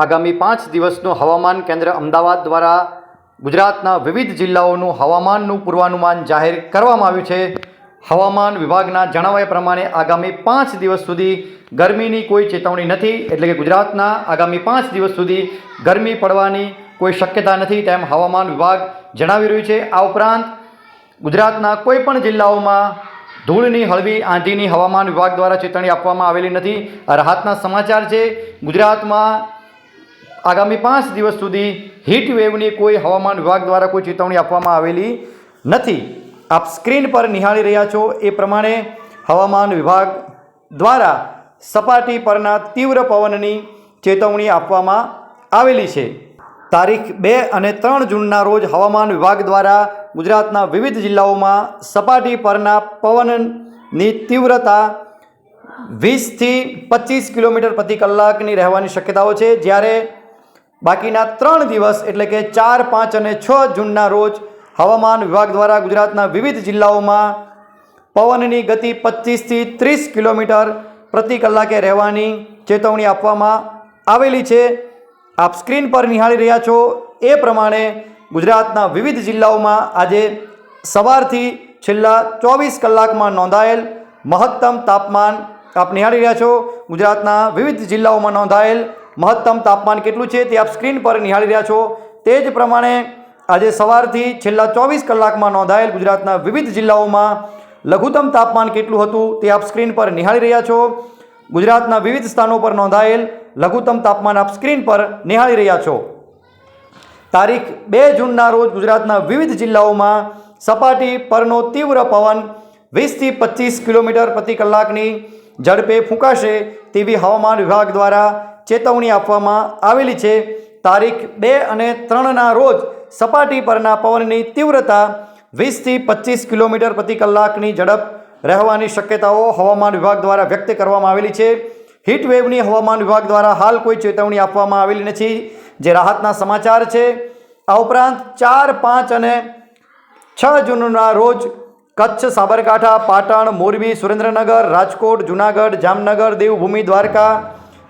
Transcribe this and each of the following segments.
આગામી પાંચ દિવસનું હવામાન કેન્દ્ર અમદાવાદ દ્વારા ગુજરાતના વિવિધ જિલ્લાઓનું હવામાનનું પૂર્વાનુમાન જાહેર કરવામાં આવ્યું છે. હવામાન વિભાગના જણાવ્યા પ્રમાણે આગામી પાંચ દિવસ સુધી ગરમીની કોઈ ચેતવણી નથી, એટલે કે ગુજરાતના આગામી પાંચ દિવસ સુધી ગરમી પડવાની કોઈ શક્યતા નથી તેમ હવામાન વિભાગ જણાવી રહ્યું છે. આ ઉપરાંત ગુજરાતના કોઈપણ જિલ્લાઓમાં ધૂળની, હળવી, આંધીની હવામાન વિભાગ દ્વારા ચેતવણી આપવામાં આવેલી નથી. આ રાહતના સમાચાર છે. ગુજરાતમાં આગામી પાંચ દિવસ સુધી હીટ વેવની કોઈ હવામાન વિભાગ દ્વારા કોઈ ચેતવણી આપવામાં આવેલી નથી. આપ સ્ક્રીન પર નિહાળી રહ્યા છો એ પ્રમાણે હવામાન વિભાગ દ્વારા સપાટી પરના તીવ્ર પવનની ચેતવણી આપવામાં આવેલી છે. તારીખ બે અને ત્રણ જૂનના રોજ હવામાન વિભાગ દ્વારા ગુજરાતના વિવિધ જિલ્લાઓમાં સપાટી પરના પવનની તીવ્રતા વીસથી પચીસ કિલોમીટર પ્રતિ કલાકની રહેવાની શક્યતાઓ છે. જ્યારે બાકીના ત્રણ દિવસ એટલે કે ચાર, પાંચ અને છ જૂનના રોજ હવામાન વિભાગ દ્વારા ગુજરાતના વિવિધ જિલ્લાઓમાં પવનની ગતિ પચીસથી ત્રીસ કિલોમીટર પ્રતિ કલાકે રહેવાની ચેતવણી આપવામાં આવેલી છે. આપ સ્ક્રીન પર નિહાળી રહ્યા છો એ પ્રમાણે ગુજરાતના વિવિધ જિલ્લાઓમાં આજે સવારથી છેલ્લા ચોવીસ કલાકમાં નોંધાયેલ મહત્તમ તાપમાન આપ નિહાળી રહ્યા છો. ગુજરાતના વિવિધ જિલ્લાઓમાં નોંધાયેલ મહત્તમ તાપમાન કેટલું છે તે આપ સ્ક્રીન પર નિહાળી રહ્યા છો. તે જ પ્રમાણે આજે સવારથી છેલ્લા ચોવીસ કલાકમાં નોંધાયેલ ગુજરાતના વિવિધ જિલ્લાઓમાં લઘુત્તમ તાપમાન કેટલું હતું તે આપ સ્ક્રીન પર નિહાળી રહ્યા છો. ગુજરાતના વિવિધ સ્થાનો પર નોંધાયેલ લઘુત્તમ તાપમાન આપ સ્ક્રીન પર નિહાળી રહ્યા છો. તારીખ બે જૂનના રોજ ગુજરાતના વિવિધ જિલ્લાઓમાં સપાટી પરનો તીવ્ર પવન વીસથી પચીસ કિલોમીટર પ્રતિ કલાકની ઝડપે ફૂંકાશે તેવી હવામાન વિભાગ દ્વારા ચેતવણી આપવામાં આવેલી છે. તારીખ બે અને ત્રણના રોજ સપાટી પરના પવનની તીવ્રતા વીસથી પચીસ કિલોમીટર પ્રતિ કલાકની ઝડપ રહેવાની શક્યતાઓ હવામાન વિભાગ દ્વારા વ્યક્ત કરવામાં આવેલી છે. હીટવેવની હવામાન વિભાગ દ્વારા હાલ કોઈ ચેતવણી આપવામાં આવેલી નથી. જે રાહતના સમાચાર છે, આ ઉપરાંત ચાર, પાંચ અને છ જૂનના રોજ કચ્છ, સાબરકાંઠા, પાટણ, મોરબી, સુરેન્દ્રનગર, રાજકોટ, જૂનાગઢ, જામનગર, દેવભૂમિ, દ્વારકા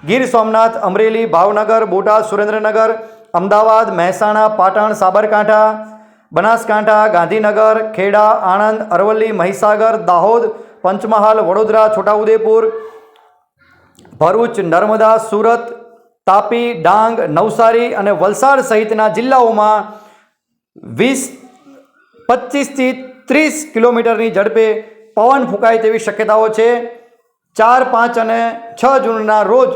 ગીર સોમનાથ, અમરેલી, ભાવનગર, બોટાદ, સુરેન્દ્રનગર, અમદાવાદ, મહેસાણા, પાટણ, સાબરકાંઠા, બનાસકાંઠા, ગાંધીનગર, ખેડા, આણંદ, અરવલ્લી, મહીસાગર, દાહોદ, પંચમહાલ, વડોદરા, છોટાઉદેપુર, ભરૂચ, નર્મદા, સુરત, તાપી, ડાંગ, નવસારી અને વલસાડ સહિતના જિલ્લાઓમાં વીસ, પચીસથી ત્રીસ કિલોમીટરની ઝડપે પવન ફૂંકાય તેવી શક્યતાઓ છે. ચાર, પાંચ અને છ જૂનના રોજ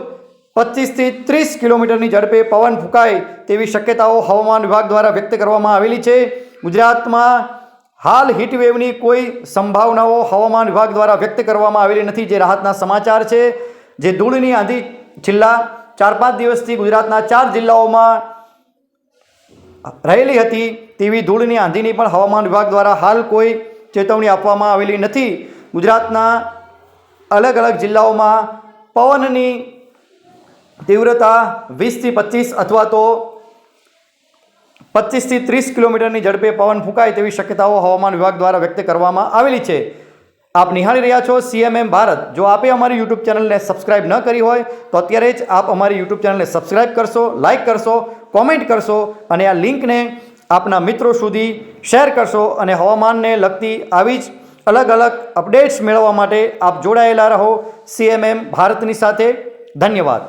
પચીસથી ત્રીસ કિલોમીટરની ઝડપે પવન ફૂંકાય તેવી શક્યતાઓ હવામાન વિભાગ દ્વારા વ્યક્ત કરવામાં આવેલી છે. ગુજરાતમાં હાલ હીટવેવની કોઈ સંભાવનાઓ હવામાન વિભાગ દ્વારા વ્યક્ત કરવામાં આવેલી નથી જે રાહતના સમાચાર છે. જે ધૂળની આંધી છેલ્લા ચાર પાંચ દિવસથી ગુજરાતના ચાર જિલ્લાઓમાં રહેલી હતી તેવી ધૂળની આંધીની પણ હવામાન વિભાગ દ્વારા હાલ કોઈ ચેતવણી આપવામાં આવેલી નથી. ગુજરાતના અલગ અલગ જિલ્લાઓમાં પવનની તીવ્રતા વીસથી પચીસ અથવા તો પચીસથી ત્રીસ કિલોમીટરની ઝડપે પવન ફૂંકાય તેવી શક્યતાઓ હવામાન વિભાગ દ્વારા વ્યક્ત કરવામાં આવેલી છે. આપ નિહાળી રહ્યા છો સીએમએમ ભારત. જો આપે અમારી યુટ્યુબ ચેનલને સબસ્ક્રાઇબ ન કરી હોય, તો અત્યારે જ આપ અમારી યુટ્યુબ ચેનલને સબસ્ક્રાઇબ કરશો, લાઇક કરશો, કોમેન્ટ કરશો અને આ લિંકને આપના મિત્રો સુધી શેર કરશો અને હવામાનને લગતી આવી જ અલગ અલગ અપડેટ્સ મેળવવા માટે આપ જોડાયેલા રહો. સીએમએમ ભારતની સાથે. ધન્યવાદ.